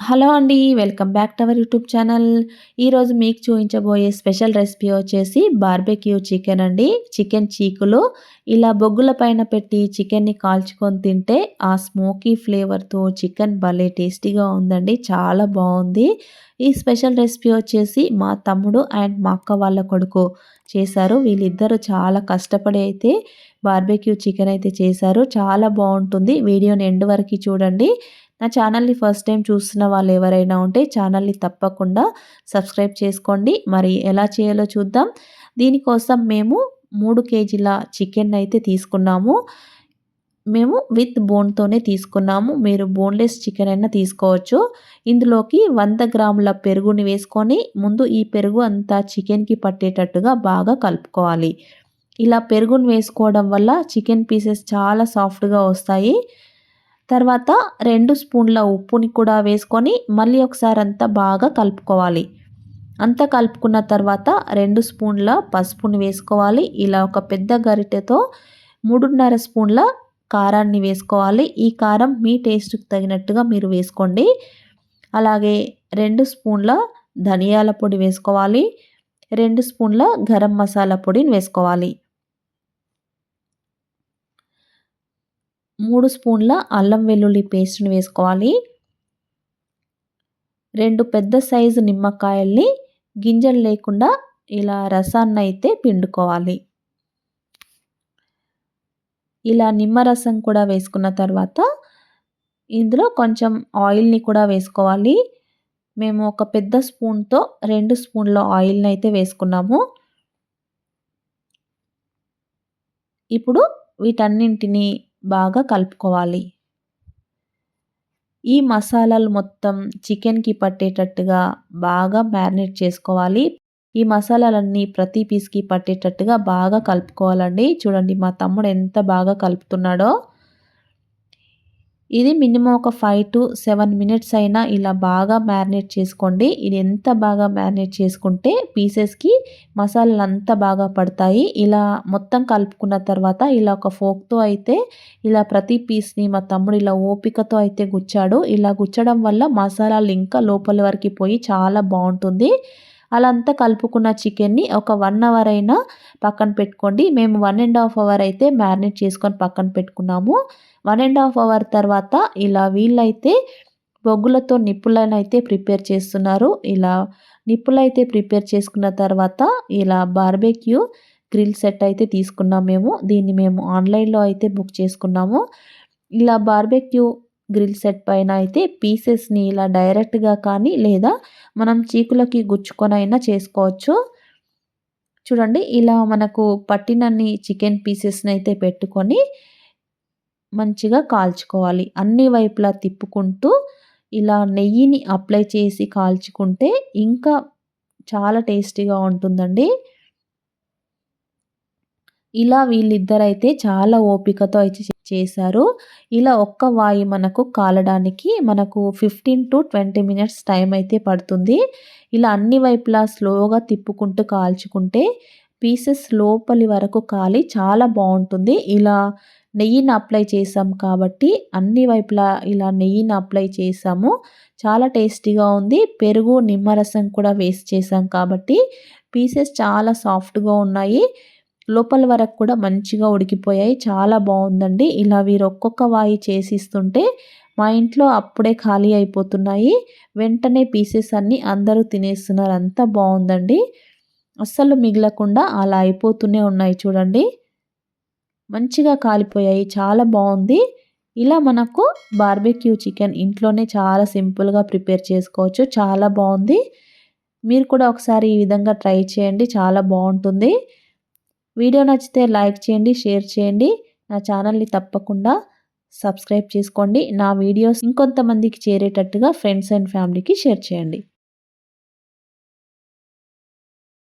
Hello అండి welcome back to our YouTube channel. ఈరోజు మీకు చూపించబోయే స్పెషల్ రెసిపీ వచ్చేసి బార్బెక్యూ చికెన్ అండి. చికెన్ చీకులు. ఇలా బొగ్గుల పైన పెట్టి చికెన్ని కాల్చుకొని తింటే ఆ స్మోకీ ఫ్లేవర్తో చికెన్ భలే టేస్టీగా ఉందండి చాలా బాగుంది. ఈ స్పెషల్ రెసిపీ వచ్చేసి మా తమ్ముడు అండ్ మా అక్క వాళ్ళ కొడుకు చేశారు. వీళ్ళిద్దరూ చాలా కష్టపడి అయితే బార్బెక్యూ చికెన్ అయితే చేశారు. చాలా బాగుంటుంది. వీడియోని ఎండ్ వరకు చూడండి. నా ఛానల్ని ఫస్ట్ టైం చూస్తున్న వాళ్ళు ఎవరైనా ఉంటే ఛానల్ని తప్పకుండా సబ్స్క్రైబ్ చేసుకోండి. మరి ఎలా చేయాలో చూద్దాం. దీనికోసం మేము మూడు కేజీల చికెన్ అయితే తీసుకున్నాము. మేము విత్ బోన్తోనే తీసుకున్నాము. మీరు బోన్లెస్ చికెన్ అయినా తీసుకోవచ్చు. ఇందులోకి వంద గ్రాముల పెరుగుని వేసుకొని ముందు ఈ పెరుగు అంతా చికెన్కి పట్టేటట్టుగా బాగా కలుపుకోవాలి. ఇలా పెరుగుని వేసుకోవడం వల్ల చికెన్ పీసెస్ చాలా సాఫ్ట్గా వస్తాయి. తర్వాత రెండు స్పూన్ల ఉప్పుని కూడా వేసుకొని మళ్ళీ ఒకసారి అంతా బాగా కలుపుకోవాలి. అంతా కలుపుకున్న తర్వాత రెండు స్పూన్ల పసుపుని వేసుకోవాలి. ఇలా ఒక పెద్ద గరిటెతో మూడున్నర స్పూన్ల కారాన్ని వేసుకోవాలి. ఈ కారం మీ టేస్ట్కి తగినట్టుగా మీరు వేసుకోండి. అలాగే రెండు స్పూన్ల ధనియాల పొడి వేసుకోవాలి. రెండు స్పూన్ల గరం మసాలా పొడిని వేసుకోవాలి. మూడు స్పూన్ల అల్లం వెల్లుల్లి పేస్ట్ని వేసుకోవాలి. రెండు పెద్ద సైజు నిమ్మకాయల్ని గింజలు లేకుండా ఇలా రసాన్ని అయితే పిండుకోవాలి. ఇలా నిమ్మరసం కూడా వేసుకున్న తర్వాత ఇందులో కొంచెం ఆయిల్ని కూడా వేసుకోవాలి. మేము ఒక పెద్ద స్పూన్తో రెండు స్పూన్ల ఆయిల్ని అయితే వేసుకున్నాము. ఇప్పుడు వీటన్నింటినీ బాగా కలుపుకోవాలి. ఈ మసాలాలు మొత్తం చికెన్కి పట్టేటట్టుగా బాగా మ్యారినేట్ చేసుకోవాలి. ఈ మసాలాలన్నీ ప్రతి పీస్కి పట్టేటట్టుగా బాగా కలుపుకోవాలండి. చూడండి మా తమ్ముడు ఎంత బాగా కలుపుతున్నాడో. ఇది మినిమం ఒక ఫైవ్ టు సెవెన్ మినిట్స్ అయినా ఇలా బాగా మ్యారినేట్ చేసుకోండి. ఇది ఎంత బాగా మ్యారినేట్ చేసుకుంటే పీసెస్కి మసాలాలు అంతా బాగా పడతాయి. ఇలా మొత్తం కలుపుకున్న తర్వాత ఇలా ఒక ఫోక్తో అయితే ఇలా ప్రతి పీస్ని మా తమ్ముడు ఇలా ఓపికతో అయితే గుచ్చాడు. ఇలా గుచ్చడం వల్ల మసాలాలు ఇంకా లోపల వరకు పోయి చాలా బాగుంటుంది. అలా అంతా కలుపుకున్న చికెన్ని ఒక వన్ అవర్ అయినా పక్కన పెట్టుకోండి. మేము వన్ అండ్ హాఫ్ అవర్ అయితే మ్యారినేట్ చేసుకొని పక్కన పెట్టుకున్నాము. వన్ అండ్ హాఫ్ అవర్ తర్వాత ఇలా వీళ్ళైతే బొగ్గులతో నిప్పులను అయితే ప్రిపేర్ చేస్తున్నారు. ఇలా నిప్పులైతే ప్రిపేర్ చేసుకున్న తర్వాత ఇలా బార్బెక్యూ గ్రిల్ సెట్ అయితే తీసుకున్నాం మేము. దీన్ని మేము ఆన్లైన్లో అయితే బుక్ చేసుకున్నాము. ఇలా బార్బెక్యూ గ్రిల్ సెట్ పైన అయితే పీసెస్ని ఇలా డైరెక్ట్గా కానీ లేదా మనం చీకులకి గుచ్చుకొనైనా చేసుకోవచ్చు. చూడండి ఇలా మనకు పట్టినన్ని చికెన్ పీసెస్ని అయితే పెట్టుకొని మంచిగా కాల్చుకోవాలి. అన్ని వైపులా తిప్పుకుంటూ ఇలా నెయ్యిని అప్లై చేసి కాల్చుకుంటే ఇంకా చాలా టేస్టీగా ఉంటుందండి. ఇలా వీళ్ళిద్దరైతే చాలా ఓపికతో అయితే చేశారు. ఇలా ఒక్క వాయి మనకు కాలడానికి మనకు fifteen to twenty minutes time అయితే పడుతుంది. ఇలా అన్ని వైపులా స్లోగా తిప్పుకుంటూ కాల్చుకుంటే పీసెస్ లోపలి వరకు కాలి చాలా బాగుంటుంది. ఇలా నెయ్యిని అప్లై చేసాం కాబట్టి అన్ని వైపులా ఇలా నెయ్యిని అప్లై చేసాము చాలా టేస్టీగా ఉంది. పెరుగు నిమ్మరసం కూడా వేస్ట్ చేసాం కాబట్టి పీసెస్ చాలా సాఫ్ట్గా ఉన్నాయి. లోపల వరకు కూడా మంచిగా ఉడికిపోయాయి. చాలా బాగుందండి. ఇలా వీరు ఒక్కొక్క వాయి చేసిస్తుంటే మా ఇంట్లో అప్పుడే ఖాళీ అయిపోతున్నాయి. వెంటనే పీసెస్ అన్నీ అందరూ తినేస్తున్నారు. అంతా బాగుందండి. అస్సలు మిగలకుండా అలా అయిపోతూనే ఉన్నాయి చూడండి. మంచిగా కాలిపోయాయి. చాలా బాగుంది. ఇలా మనకు బార్బెక్యూ చికెన్ ఇంట్లోనే చాలా సింపుల్గా ప్రిపేర్ చేసుకోవచ్చు. చాలా బాగుంది. మీరు కూడా ఒకసారి ఈ విధంగా ట్రై చేయండి. చాలా బాగుంటుంది. వీడియో నచ్చితే లైక్ చేయండి షేర్ చేయండి. నా ఛానల్ని తప్పకుండా సబ్స్క్రైబ్ చేసుకోండి. నా వీడియోస్ ఇంకొంతమందికి చేరేటట్టుగా ఫ్రెండ్స్ అండ్ ఫ్యామిలీకి షేర్ చేయండి.